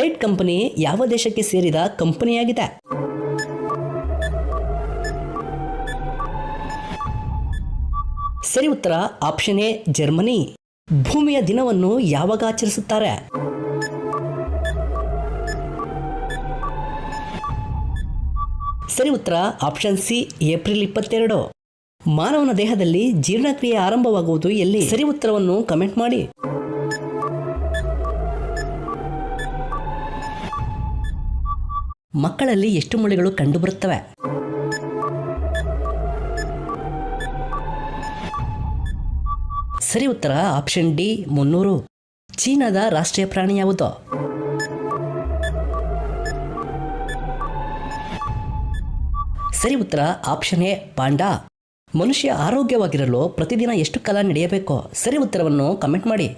Bright company ಯಾವ ದೇಶಕ್ಕೆ ಸೇರಿದ ಕಂಪನಿಯಾಗಿದೆ? ಸರಿ ಉತ್ತರ ಆಪ್ಷನ್ ಎ, ಜರ್ಮನಿ. ಭೂಮಿಯ ದಿನವನ್ನು ಯಾವಾಗ ಆಚರಿಸುತ್ತಾರೆ? ಸರಿ ಉತ್ತರ ಆಪ್ಷನ್ ಸಿ, ಏಪ್ರಿಲ್ ಇಪ್ಪತ್ತೆರಡು. ಮಾನವನ ದೇಹದಲ್ಲಿ ಜೀರ್ಣಕ್ರಿಯೆ ಆರಂಭವಾಗುವುದು ಎಲ್ಲಿ? ಸರಿ ಉತ್ತರವನ್ನು ಕಮೆಂಟ್ ಮಾಡಿ. ಮಕ್ಕಳಲ್ಲಿ ಎಷ್ಟು ಮೂಳೆಗಳು ಕಂಡುಬರುತ್ತವೆ? ಸರಿ ಉತ್ತರ ಆಪ್ಷನ್ ಡಿ ಮುನ್ನೂರು. ಚೀನಾದ ರಾಷ್ಟ್ರೀಯ ಪ್ರಾಣಿ ಯಾವುದು? ಸರಿ ಉತ್ತರ ಆಪ್ಷನ್ ಎ ಪಾಂಡಾ. ಮನುಷ್ಯ ಆರೋಗ್ಯವಾಗಿರಲು ಪ್ರತಿದಿನ ಎಷ್ಟು ಕಾಲ ನಡೆಯಬೇಕು? ಸರಿ ಉತ್ತರವನ್ನು ಕಮೆಂಟ್ ಮಾಡಿ.